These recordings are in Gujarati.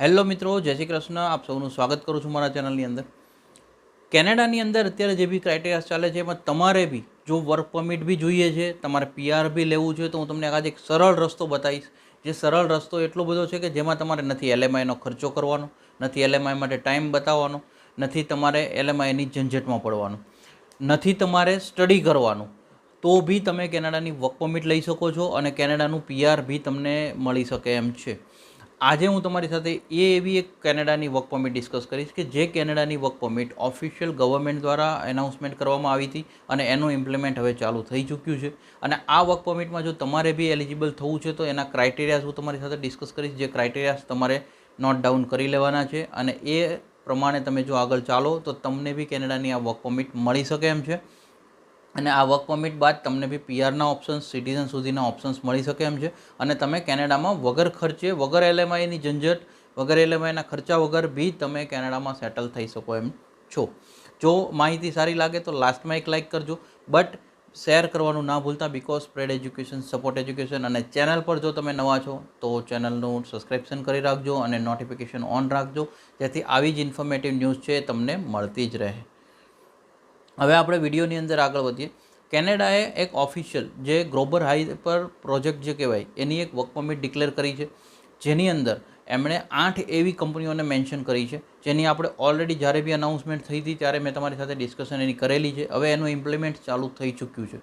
હેલો મિત્રો, જય શ્રી કૃષ્ણ. આપ સૌનું સ્વાગત કરું છું મારા ચેનલની અંદર. કેનેડાની અંદર અત્યારે જે બી ક્રાઇટેરિયા ચાલે છે, એમાં તમારે બી, જો વર્ક પરમિટ બી જોઈએ છે, તમારે પીઆર બી લેવું છે, તો હું તમને આજે એક સરળ રસ્તો બતાવીશ. જે સરળ રસ્તો એટલો બધો છે કે જેમાં તમારે નથી એલએમઆઈનો ખર્ચો કરવાનો, નથી એલએમઆઈ માટે ટાઈમ બતાવવાનો, નથી તમારે એલએમઆઈની ઝંઝટમાં પડવાનું, નથી તમારે સ્ટડી કરવાનું. તો બી તમે કેનેડાની વર્ક પરમિટ લઈ શકો છો અને કેનેડાનું પીઆર બી તમને મળી શકે એમ છે. આજે હું તમારી સાથે એ એવી એક કેનેડાની વર્ક પરમિટ ડિસ્કસ કરીશ કે જે કેનેડાની વર્ક પરમિટ ઓફિશિયલ ગવર્મેન્ટ દ્વારા એનાઉન્સમેન્ટ કરવામાં આવી હતી અને એનું ઇમ્પ્લિમેન્ટ હવે ચાલુ થઈ ચૂક્યું છે. અને આ વર્ક પરમિટમાં જો તમારે બી એલિજિબલ થવું છે તો એના ક્રાઇટેરિયાઝ હું તમારી સાથે ડિસ્કસ કરીશ, જે ક્રાઇટેરિયાઝ તમારે નોટ ડાઉન કરી લેવાના છે અને એ પ્રમાણે તમે જો આગળ ચાલો તો તમને બી કેનેડાની આ વર્ક પરમિટ મળી શકે એમ છે. અને આ વર્ક પરમિટ બાદ તમને બી પીઆરના ઓપ્શન્સ સિટીઝન સુધીના ઓપ્શન્સ મળી શકે એમ છે. અને તમે કેનેડામાં વગર ખર્ચે, વગર એલએમઆઈની ઝંઝટ, વગર એલએમઆઈના ખર્ચા વગર બી તમે કેનેડામાં સેટલ થઈ શકો એમ છો. જો માહિતી સારી લાગે તો લાસ્ટમાં એક લાઇક કરજો. બટ શેર કરવાનું ના ભૂલતા because spread education support education અને ચેનલ પર જો તમે નવા છો તો ચેનલનું સબસ્ક્રિપ્શન કરી રાખજો અને નોટિફિકેશન ઓન રાખજો. જેથી આવી જ ઇન્ફોર્મેટિવ ન્યૂઝ છે તમને મળતી જ રહે. હવે આપણે વિડીયોની અંદર આગળ વધીએ. કેનેડાએ એક ઓફિશિયલ જે ગ્લોબલ હાઈપર પ્રોજેક્ટ જે કહેવાય, એની એક વર્ક પરમિટ ડિક્લેર કરી છે. જેની અંદર એમણે આઠ એવી કંપનીઓને મેન્શન કરી છે. જેની આપણે ઓલરેડી જ્યારે બી અનાઉન્સમેન્ટ થઈ હતી ત્યારે મેં તમારી સાથે ડિસ્કશન એની કરેલી છે. હવે એનું ઇમ્પ્લિમેન્ટ ચાલુ થઈ ચૂક્યું છે.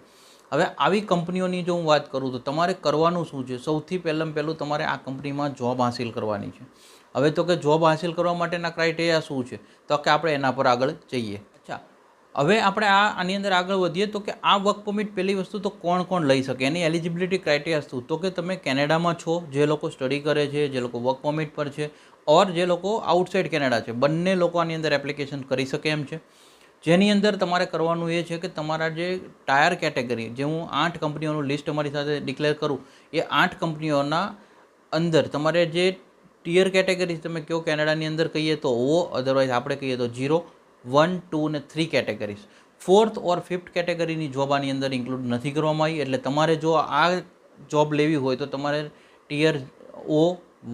હવે આવી કંપનીઓની જો હું વાત કરું તો તમારે કરવાનું શું છે? સૌથી પહેલાં પહેલું તમારે આ કંપનીમાં જોબ હાંસિલ કરવાની છે. હવે તો કે જોબ હાંસિલ કરવા માટેના ક્રાઇટેરિયા શું છે? તો કે આપણે એના પર આગળ જઈએ. હવે આપણે આ આની અંદર આગળ વધીએ તો કે આ વર્ક પરમિટ પહેલી વસ્તુ તો કોણ કોણ લઈ શકે? એની એલિજિબિલિટી ક્રાઇટેરિયા શું? તો કે તમે કેનેડામાં છો, જે લોકો સ્ટડી કરે છે, જે લોકો વર્ક પરમિટ પર છે ઓર જે લોકો આઉટસાઇડ કેનેડા છે. બંને લોકો આની અંદર એપ્લિકેશન કરી શકે એમ છે. જેની અંદર તમારે કરવાનું એ છે કે તમારા જે ટાયર કેટેગરી જે હું આઠ કંપનીઓનું લિસ્ટ અમારી સાથે ડિક્લેર કરું, એ આઠ કંપનીઓના અંદર તમારે જે ટીયર કેટેગરી તમે કયો કેનેડાની અંદર કહીએ તો ઓ અધરવાઇઝ આપણે કહીએ તો જીરો વન, ટુ અને three categories. Fourth or fifth કેટેગરીની job આની અંદર ઇન્ક્લુડ નથી કરવામાં આવી. એટલે તમારે જો આ જોબ લેવી હોય તો તમારે ટીયર ઓ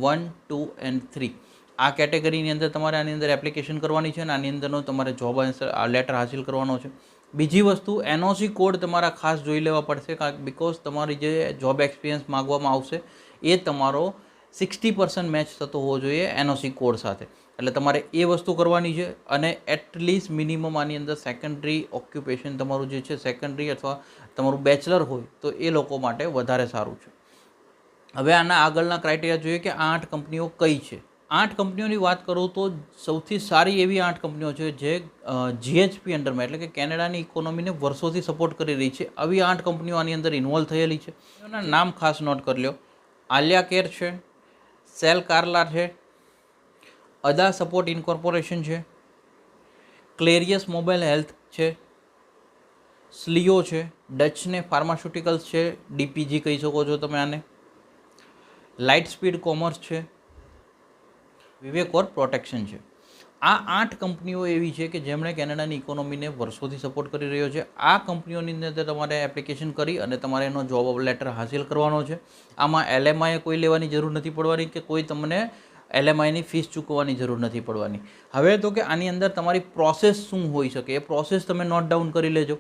વન, ટુ એન્ડ થ્રી. આ કેટેગરીની અંદર તમારે આની અંદર એપ્લિકેશન કરવાની છે અને આની અંદરનો તમારે જોબ લેટર હાસિલ કરવાનો છે. બીજી વસ્તુ એનઓસી કોડ તમારા ખાસ જોઈ લેવા પડશે કારણ બિકોઝ તમારી જે જોબ એક્સપિરિયન્સ માગવામાં આવશે એ તમારો સિક્સટી પર્સન્ટ મેચ થતો હોવો જોઈએ એનઓસી કોડ સાથે. એટલે તમારે એ વસ્તુ કરવાની છે અને એટલીસ્ટ મિનિમમ આની અંદર સેકન્ડરી ઓક્યુપેશન તમારું જે છે સેકન્ડરી અથવા તમારું બેચલર હોય, તો એ લોકો માટે વધારે સારું છે. હવે આના આગળના ક્રાઇટેરિયા જોઈએ કે આઠ કંપનીઓ કઈ છે. આઠ કંપનીઓની વાત કરું તો સૌથી સારી એવી આઠ કંપનીઓ છે જે જીએચપી અંડરમાં એટલે કે કેનેડાની ઇકોનોમીને વર્ષોથી સપોર્ટ કરી રહી છે. આવી આઠ કંપનીઓ આની અંદર ઇન્વોલ્વ થયેલી છે. એના નામ ખાસ નોટ કરી લો આલિયા કેર છે સેલ કાર્લા છે અદા સપોર્ટ ઇન્કોર્પોરેશન છે. ક્લેરિયસ મોબાઈલ હેલ્થ છે. સ્લીઓ છે. ડચને ફાર્માસ્યુટિકલ્સ છે. ડીપીજી કહી શકો છો તમે આને. લાઇટ સ્પીડ કોમર્સ છે. વિવેક ઓર પ્રોટેક્શન છે. આ આઠ કંપનીઓ એવી છે કે જેમણે કેનેડાની ઇકોનોમીને વર્ષોથી સપોર્ટ કરી રહ્યો છે. આ કંપનીઓની અંદર તમારે એપ્લિકેશન કરી અને તમારે એનો જોબ લેટર હાસિલ કરવાનો છે. આમાં એલએમઆઈએ કોઈ લેવાની જરૂર નથી પડવાની કે કોઈ તમને એલએમઆઈની ફીસ ચૂકવવાની જરૂર નથી પડવાની. હવે તો કે આની અંદર તમારી પ્રોસેસ શું હોઈ શકે? એ પ્રોસેસ તમે નોટ ડાઉન કરી લેજો.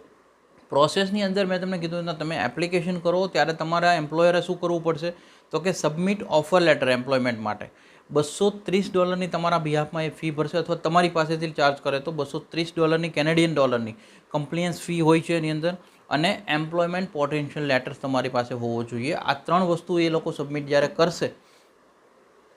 પ્રોસેસની અંદર મેં તમને કીધું ના તમે એપ્લિકેશન કરો, ત્યારે તમારા એમ્પ્લોયરે શું કરવું પડશે? તો કે સબમિટ ઓફર લેટર એમ્પ્લોયમેન્ટ માટે. બસો ત્રીસ ડોલરની તમારા બિહાફમાં એ ફી ભરશે અથવા તમારી પાસેથી ચાર્જ કરે તો બસો ત્રીસ ડોલરની કેનેડિયન ડોલરની કમ્પ્લિયન્સ ફી હોય છે એની અંદર અને એમ્પ્લોયમેન્ટ પોટેન્શિયલ લેટર્સ તમારી પાસે હોવો જોઈએ. આ ત્રણ વસ્તુ એ લોકો સબમિટ જ્યારે કરશે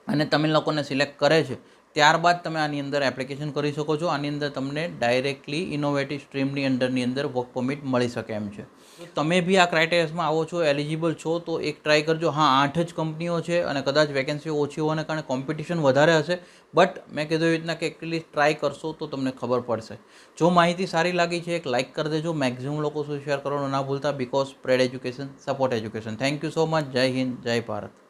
અને તમે લોકોને સિલેક્ટ કરે છે, ત્યારબાદ તમે આની અંદર એપ્લિકેશન કરી શકો છો. આની અંદર તમને ડાયરેક્ટલી ઇનોવેટિવ સ્ટ્રીમની અંડરની અંદર વર્ક પરમિટ મળી શકે એમ છે. તમે બી આ ક્રાઇટેરિયાસમાં આવો છો એલિજિબલ છો, તો એક ટ્રાય કરજો. હા, આઠ જ કંપનીઓ છે અને કદાચ વેકેન્સીઓ ઓછી હોવાને કારણે કોમ્પિટિશન વધારે હશે બટ મેં કીધું એવી રીતના કે એટલીસ્ટ ટ્રાય કરશો તો તમને ખબર પડશે. જો માહિતી સારી લાગી છે, એક લાઇક કરી દેજો. મેક્ઝિમમ લોકો શું શેર કરવાનું ના ભૂલતા because spread education support education thank you so much જય હિન્દ, જય ભારત.